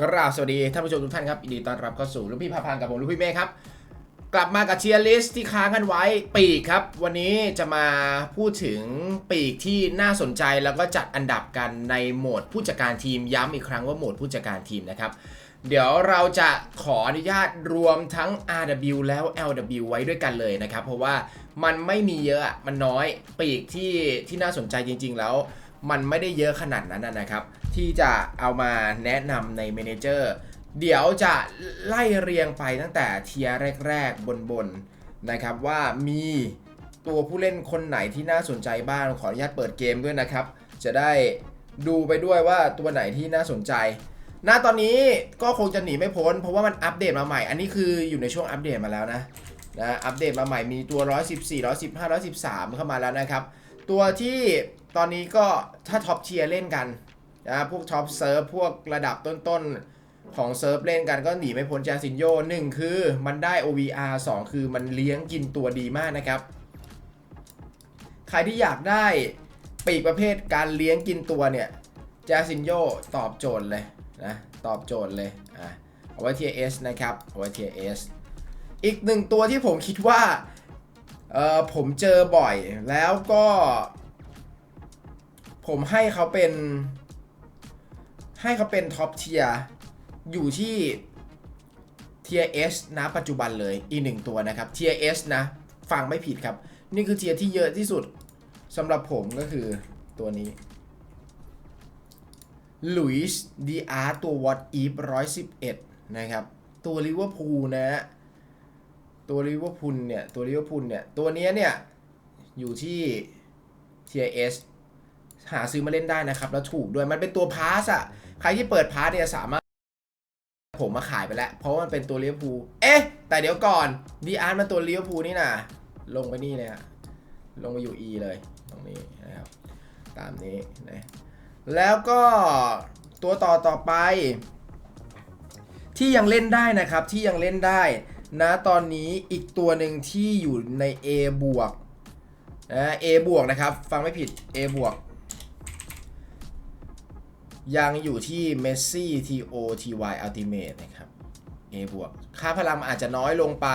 กราบสวัสดีท่านผู้ชมทุกท่านครับยินดีต้อนรับเข้าสู่ลูกพี่พาพันกับผมลูกพี่เมฆครับ กลับมากับเชียร์ลิสที่ค้างกันไว้ปีกครับ วันนี้จะมาพูดถึงปีกที่น่าสนใจแล้วก็จัดอันดับกันในโหมดผู้จัดการทีมย้ำอีกครั้งว่าโหมดผู้จัดการทีมนะครับเดี๋ยวเราจะขออนุญาตรวมทั้ง RW แล้ว LW ไว้ด้วยกันเลยนะครับ เพราะว่ามันไม่มีเยอะมันน้อยปีกที่ที่น่าสนใจจริง ๆ แล้ว มันไม่ได้เยอะขนาดนั้นนะครับ ที่จะเอามาแนะนำในเมนเจอร์เดี๋ยวจะไล่เรียงไปตั้งแต่เทียร์แรก ๆ บนๆนะครับว่ามีตัวผู้เล่นคนไหนที่น่าสนใจบ้างขออนุญาตเปิดเกมด้วยนะครับ จะได้ดูไปด้วยว่าตัวไหนที่น่าสนใจ ณตอนนี้ก็คงจะหนีไม่พ้น เพราะว่ามันอัปเดตมาใหม่ อันนี้คืออยู่ในช่วงอัปเดตมาแล้วนะนะอัปเดตมาใหม่มีตัว 114 115 113 เข้ามาแล้วนะครับ ตัวที่ ตอนนี้ก็ถ้าท็อปเทียร์เล่นกันนะพวกท็อปเซิร์ฟพวกระดับต้นๆ ของเซิร์ฟเล่นกันก็หนีไม่พ้นจาซินโยหนึ่งคือมันได้ OVR 2 คือมันเลี้ยงกินตัวดีมากนะครับ ใครที่อยากได้ปีกประเภทการเลี้ยงกินตัวเนี่ยจาซินโยตอบโจทย์เลยนะ ตอบโจทย์เลยอะเอาไว้เทีเอสนะครับเอาไว้เทีเอสอีกหนึ่งตัวที่ผมคิดว่าเออผมเจอบ่อยแล้วก็ ผมให้เขาเป็น ให้เขาเป็นท็อปเทียร์อยู่ที่เทียเอสนะปัจจุบันเลยอีกหนึ่งตัวนะครับเทียเอสนะ ฟังไม่ผิดครับ นี่คือเทียร์ที่เยอะที่สุดสำหรับผมก็คือตัวนี้ลุยส์ดีอาร์ตัววอตอีฟร้อยสิบเอ็ดนะครับ ตัวลิเวอร์พูลนะฮะตัวลิเวอร์พูลเนี่ย ตัวลิเวอร์พูลเนี่ย ตัวเนี้ยเนี่ย อยู่ที่เทียเอส หาซื้อมาเล่นได้นะครับ แล้วถูกด้วยมันเป็นตัวพาสอะใครที่เปิดพาสเนี่ยสามารถ ผมมาขายไปแล้ว เพราะมันเป็นตัวเลี้ยวภูเอ๊ะ แต่เดี๋ยวก่อนดีอาร์มันตัวเลี้ยวภูนี่นะลงไปนี่เลยฮะลงไปอยู่ E เลยตรงนี้นะครับตามนี้นะแล้วก็ตัวต่อต่อไป ที่ยังเล่นได้นะครับที่ยังเล่นได้นะตอนนี้อีกตัวหนึ่งที่อยู่ใน A บวกนะ A บวกนะครับ ฟังไม่ผิด A บวก ยังอยู่ที่ Messi TO TY Ultimate นะครับ A บวก ค่าพลังอาจจะน้อยลงไป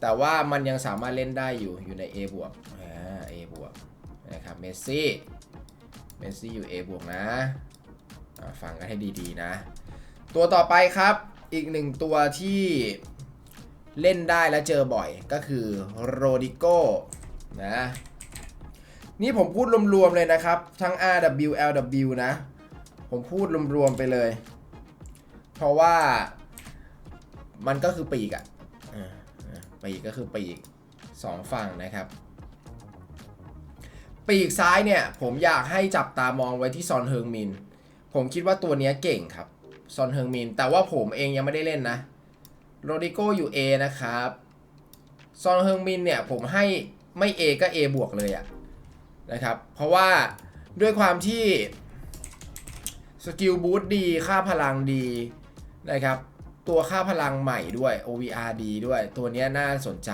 แต่ว่ามันยังสามารถเล่นได้อยู่ อยู่ใน A บวกอ่า A บวกนะครับ Messi Messi อยู่ A บวกนะ ฟังกันให้ดีๆนะ ตัวต่อไปครับ อีกหนึ่งตัวที่เล่นได้และเจอบ่อยก็คือโรดิโกนะนี่ผมพูดรวมๆเลยนะครับ ทั้ง RW LW นะ ผมพูดรวมๆไปเลย เพราะว่ามันก็คือปีกอะปีกก็คือปีกสองฝั่งนะครับ ปีกซ้ายเนี่ยผมอยากให้จับตามองไว้ที่ซอนเฮิงมิน ผมคิดว่าตัวนี้เก่งครับซอนเฮิงมิน แต่ว่าผมเองยังไม่ได้เล่นนะโรดิโกอยู่ A นะครับซอนเฮิงมินเนี่ยผมให้ไม่ A ก็ A บวกเลยอะนะครับ เพราะว่าด้วยความที่ สกิลบูสต์ดี ค่าพลังดีนะครับ ตัวค่าพลังใหม่ด้วย OVR ดีด้วย ตัวนี้น่าสนใจ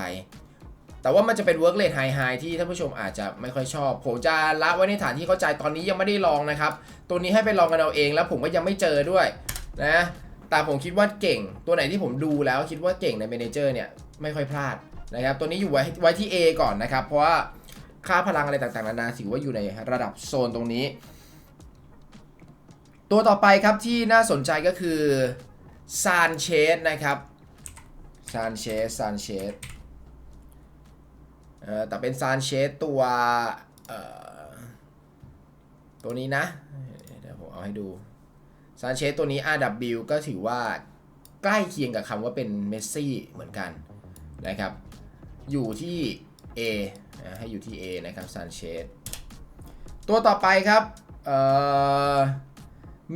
แต่ว่ามันจะเป็น work rate high high ที่ท่านผู้ชมอาจจะไม่ค่อยชอบ ผมจะละไว้ในฐานที่เข้าใจตอนนี้ยังไม่ได้ลองนะครับ ตัวนี้ให้ไปลองกันเอาเองแล้วผมก็ยังไม่เจอด้วยนะ แต่ผมคิดว่าเก่ง ตัวไหนที่ผมดูแล้วคิดว่าเก่งใน Manager เนี่ยไม่ค่อยพลาดนะครับ ตัวนี้อยู่ไว้ไว้ที่ A ก่อนนะครับ เพราะว่าค่าพลังอะไรต่างๆนานาถือว่าอยู่ในระดับโซนตรงนี้ ตัวต่อไปครับที่น่าสนใจก็คือซานเชสนะครับซานเชสซานเชสเอ่อแต่เป็นซานเชสตัวเอ่อตัวนี้นะเดี๋ยวผมเอาให้ดูซานเชสตัวนี้ RW ก็ถือว่าใกล้เคียงกับคำว่าเป็นเมสซี่เหมือนกันนะครับ อยู่ที่ A ให้อยู่ที่ A นะครับซานเชสตัวต่อไปครับเอ่อ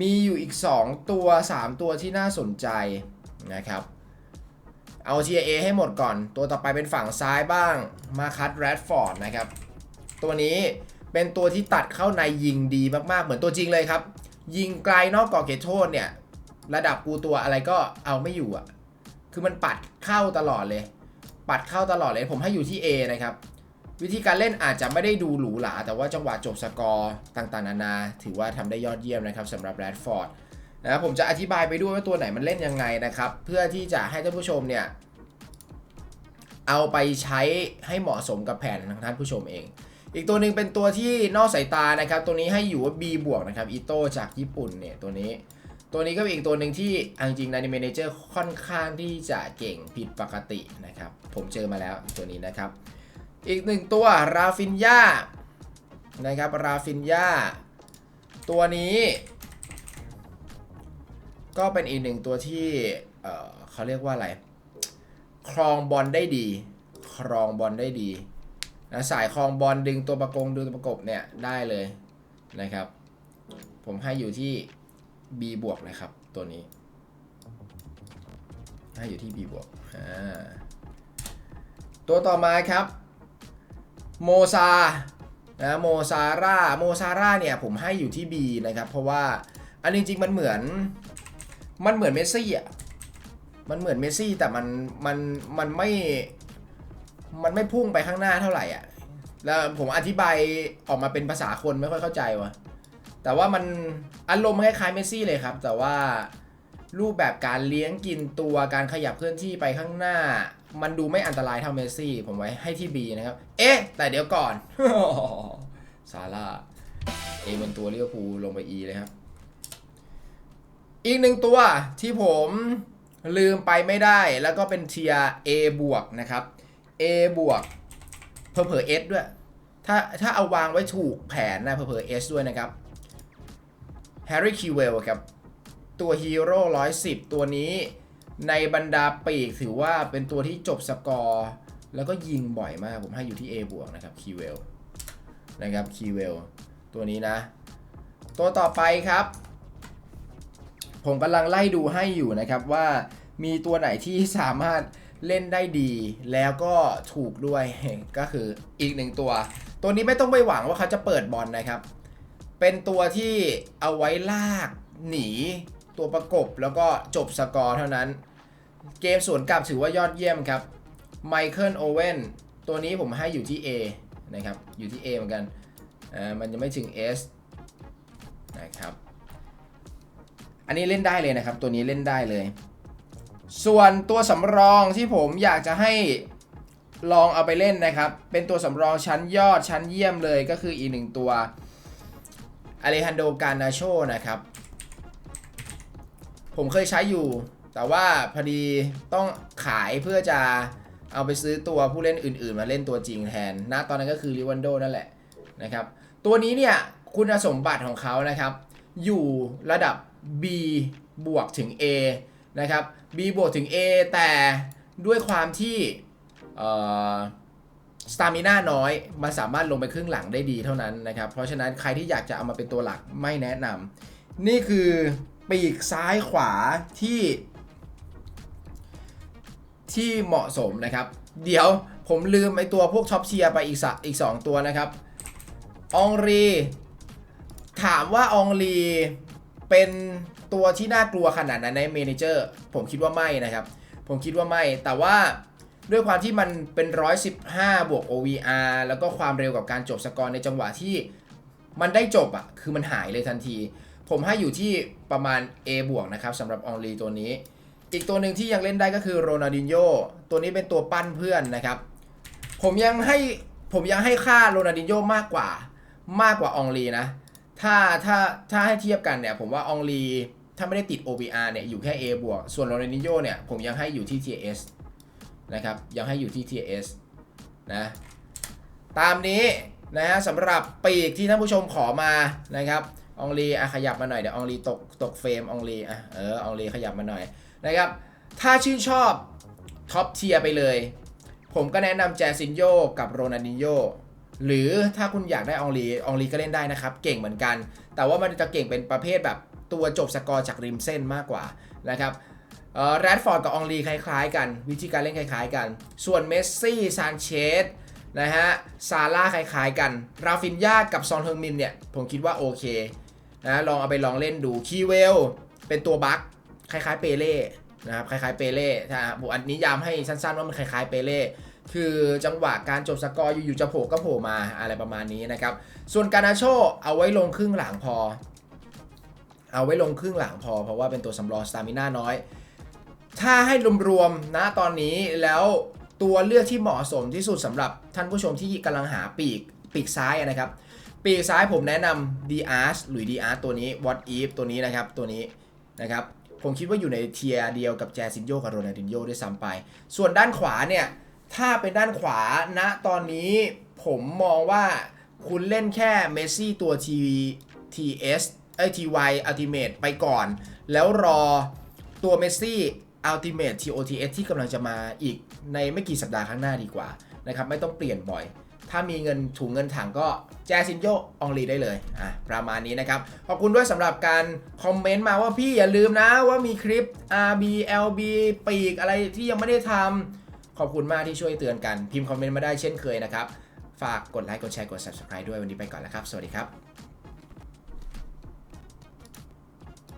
มีอยู่อีก 2 ตัว 3 ตัวที่น่าสนใจนะครับ เอา TIA ให้หมดก่อน ตัวต่อไปเป็นฝั่งซ้ายบ้าง มาคัตแรดฟอร์ดนะครับ ตัวนี้เป็นตัวที่ตัดเข้าในยิงดีมากๆ เหมือนตัวจริงเลยครับ ยิงไกลนอกกรอบเขตโทษเนี่ย ระดับกูตัวอะไรก็เอาไม่อยู่อะคือมันปัดเข้าตลอดเลย ปัดเข้าตลอดเลย ผมให้อยู่ที่ A นะครับ วิธีการเล่นอาจจะไม่ได้ดูหรูหรา แต่ว่าจังหวะจบสกอร์ต่างๆ นานา ถือว่าทำได้ยอดเยี่ยมนะครับสำหรับแรดฟอร์ดนะผมจะอธิบายไปด้วยว่าตัวไหนมันเล่นยังไงนะครับ เพื่อที่จะให้ท่านผู้ชมเนี่ย เอาไปใช้ให้เหมาะสมกับแผนของท่านผู้ชมเอง อีกตัวหนึ่งเป็นตัวที่นอกสายตานะครับ ตัวนี้ให้อยู่ว่า B บวกนะครับอีโตจากญี่ปุ่นเนี่ยตัวนี้ตัวนี้ก็เป็นอีกตัวหนึ่งที่จริงๆในเมนเจอร์ค่อนข้างที่จะเก่งผิดปกตินะครับ ผมเจอมาแล้วตัวนี้นะครับ อีกหนึ่งตัวราฟินยานะครับราฟินยาตัวนี้ ก็เป็นอีกหนึ่งตัวที่เเขาเรียกว่าอะไร ครองบอลได้ดี ครองบอลได้ดีนะสายครองบอลดึงตัวประกงดึงตัวประกบเนี่ยได้เลยนะครับ ผมให้อยู่ที่ B บวกนะครับ ตัวนี้ ให้อยู่ที่ B บวกตัวต่อมาครับ โมซานะโมซาร่าโมซาร่าเนี่ยผมให้อยู่ที่ B นะครับ เพราะว่าอันจริงๆมันเหมือนมันเหมือนเมสซี่อะมันเหมือนเมสซี่แต่มันมันมันไม่มันไม่พุ่งไปข้างหน้าเท่าไหร่อะแล้วผมอธิบายออกมาเป็นภาษาคนไม่ค่อยเข้าใจวะแต่ว่ามันอารมณ์คล้ายๆเมสซี่เลยครับ แต่ว่ารูปแบบการเลี้ยงกินตัวการขยับเคลื่อนที่ไปข้างหน้า มันดูไม่อันตรายเท่าเมสซี่ ผมไว้ให้ที่ B นะครับ เอ๊ะ แต่เดี๋ยวก่อนซาร่าเอบนตัวเลี้ยวภูลงไป E เลยครับ อีกหนึ่งตัวที่ผมลืมไปไม่ได้แล้วก็เป็นเทีย A บวกนะครับ A บวกเพอเพอ S ด้วย ถ้าถ้าเอาวางไว้ถูกแผนนะเพอเพอ S ด้วยนะครับ Harry k e w e l l ครับ ตัวฮีโร่110 ตัวนี้ ในบรรดาปีกถือว่าเป็นตัวที่จบสกอร์ แล้วก็ยิงบ่อยมาก ผมให้อยู่ที่ A บวกนะครับ k e w e l l นะครับ k e w e l l ตัวนี้นะ ตัวต่อไปครับ ผมกำลังไล่ดูให้อยู่นะครับว่ามีตัวไหนที่สามารถเล่นได้ดี แล้วก็ถูกด้วยก็คืออีกหนึ่งตัว ตัวนี้ไม่ต้องไปหวังว่าเขาจะเปิดบอลนะครับ เป็นตัวที่เอาไว้ลากหนีตัวประกบแล้วก็จบสกอร์เท่านั้น เกมสวนกลับถือว่ายอดเยี่ยมครับไมเคิลโอเว่นตัวนี้ผมให้อยู่ที่ A นะครับ อยู่ที่ A เหมือนกันอ่ามันยังไม่ถึง S นะครับอันนี้เล่นได้เลยนะครับ ตัวนี้เล่นได้เลย ส่วนตัวสำรองที่ผมอยากจะให้ลองเอาไปเล่นนะครับ เป็นตัวสำรองชั้นยอดชั้นเยี่ยมเลยก็คืออีกหนึ่งตัวอเลฮันโดการนาโชนะครับ ผมเคยใช้อยู่ แต่ว่าพอดีต้องขายเพื่อจะเอาไปซื้อตัวผู้เล่นอื่น ๆ มาเล่นตัวจริงแทนณตอนนั้นก็คือริวันโดนั่นแหละนะครับ ตัวนี้เนี่ยคุณสมบัติของเขานะครับ อยู่ระดับ B บวกถึง A นะครับ B บวกถึง A แต่ด้วยความที่สตามิน่าน้อยมันสามารถลงไปครึ่งหลังได้ดีเท่านั้นนะครับ เพราะฉะนั้นใครที่อยากจะเอามาเป็นตัวหลักไม่แนะนำนี่คือปีกซ้ายขวาที่ ที่เหมาะสมนะครับ เดี๋ยวผมลืมไอตัวพวกท็อปเชียร์ไปอีกสอีก2ตัวนะครับ องรี ถามว่าองรีเป็นตัวที่น่ากลัวขนาดนั้นในเมนเจอร์ผมคิดว่าไม่นะครับ ผมคิดว่าไม่ แต่ว่าด้วยความที่มันเป็น 115 บวก OVR แล้วก็ความเร็วกับการจบสกอร์ในจังหวะที่มันได้จบอะ่ะ คือมันหายเลยทันที ผมให้อยู่ที่ประมาณ A บวกนะครับสำหรับองรีตัวนี้ อีกตัวหนึ่งที่ยังเล่นได้ก็คือโรนัลดินโญตัวนี้เป็นตัวปั้นเพื่อนนะครับ ผมยังให้ผมยังให้ค่าโรนัลดินโญมากกว่ามากกว่าองรีนะ ถ้าถ้าถ้าให้เทียบกันเนี่ย ผมว่าองรีถ้าไม่ได้ติด OBR เนี่ยอยู่แค่ A บวกส่วนโรนัลดินโญเนี่ยผมยังให้อยู่ที่ TS นะครับยังให้อยู่ที่ TS นะตามนี้นะฮะสำหรับปีกที่ท่านผู้ชมขอมานะครับองลีอะขยับมาหน่อยเดี๋ยวองลีตกตกเฟรมองลีอะเออองลีขยับมาหน่อย นะครับ ถ้าชื่นชอบท็อปเทียร์ไปเลย ผมก็แนะนำแจซินโยกับโรนัลดินโญหรือถ้าคุณอยากได้องลีองลีก็เล่นได้นะครับ เก่งเหมือนกัน แต่ว่ามันจะเก่งเป็นประเภทแบบตัวจบสกอร์จากริมเส้นมากกว่านะครับแรดฟอร์ดกับองลีคล้ายๆ กัน วิธีการเล่นคล้ายๆ กัน ส่วนเมสซี่ซานเชสนะฮะซาร่าคล้าย ๆ กันราฟินยากับซอนเฮิงมินเนี่ย ผมคิดว่าโอเคนะลองเอาไปลองเล่นดูคีเวลเป็นตัวบัค คล้ายๆเปเล่นะครับคล้ายๆเปเล่ถ้าบุอันนี้ยามให้สั้นๆว่ามันคล้ายๆเปเล่คือจังหวะการจบสกอร์อยู่ๆจะโผล่ก็โผล่มาอะไรประมาณนี้นะครับ ส่วนการนาโชเอาไว้ลงครึ่งหลังพอ เอาไว้ลงครึ่งหลังพอ เพราะว่าเป็นตัวสำรองสตามิน่าน้อย ถ้าให้รวมๆนะตอนนี้แล้วตัวเลือกที่เหมาะสมที่สุดสำหรับท่านผู้ชมที่กำลังหาปีกปีกซ้ายนะครับ ปีกซ้ายผมแนะนำ d r หรือ d r ตัวนี้ What If ตัวนี้นะครับตัวนี้นะครับ ผมคิดว่าอยู่ในเทียร์เดียวกับแจซินโยกับโรนัลดินโยด้วยซ้ำไป ส่วนด้านขวาเนี่ย ถ้าเป็นด้านขวาณตอนนี้ผมมองว่าคุณเล่นแค่เมสซี่ตัว T TS เอสเอ้ย TY Ultimate ไปก่อน แล้วรอตัวเมสซี่ Ultimate TOTS ที่กำลังจะมาอีกในไม่กี่สัปดาห์ข้างหน้าดีกว่านะครับไม่ต้องเปลี่ยนบ่อย ถ้ามีเงินถุงเงินถังก็แจซินโยอองลีได้เลยอะประมาณนี้นะครับ ขอบคุณด้วยสำหรับการคอมเมนต์มาว่าพี่อย่าลืมนะว่ามีคลิป RB LB ปีกอะไรที่ยังไม่ได้ทำขอบคุณมากที่ช่วยเตือนกัน พิมพ์คอมเมนต์มาได้เช่นเคยนะครับ ฝากกดไลค์กดแชร์กด subscribe ด้วยวันนี้ไปก่อนแล้วครับ สวัสดีครับ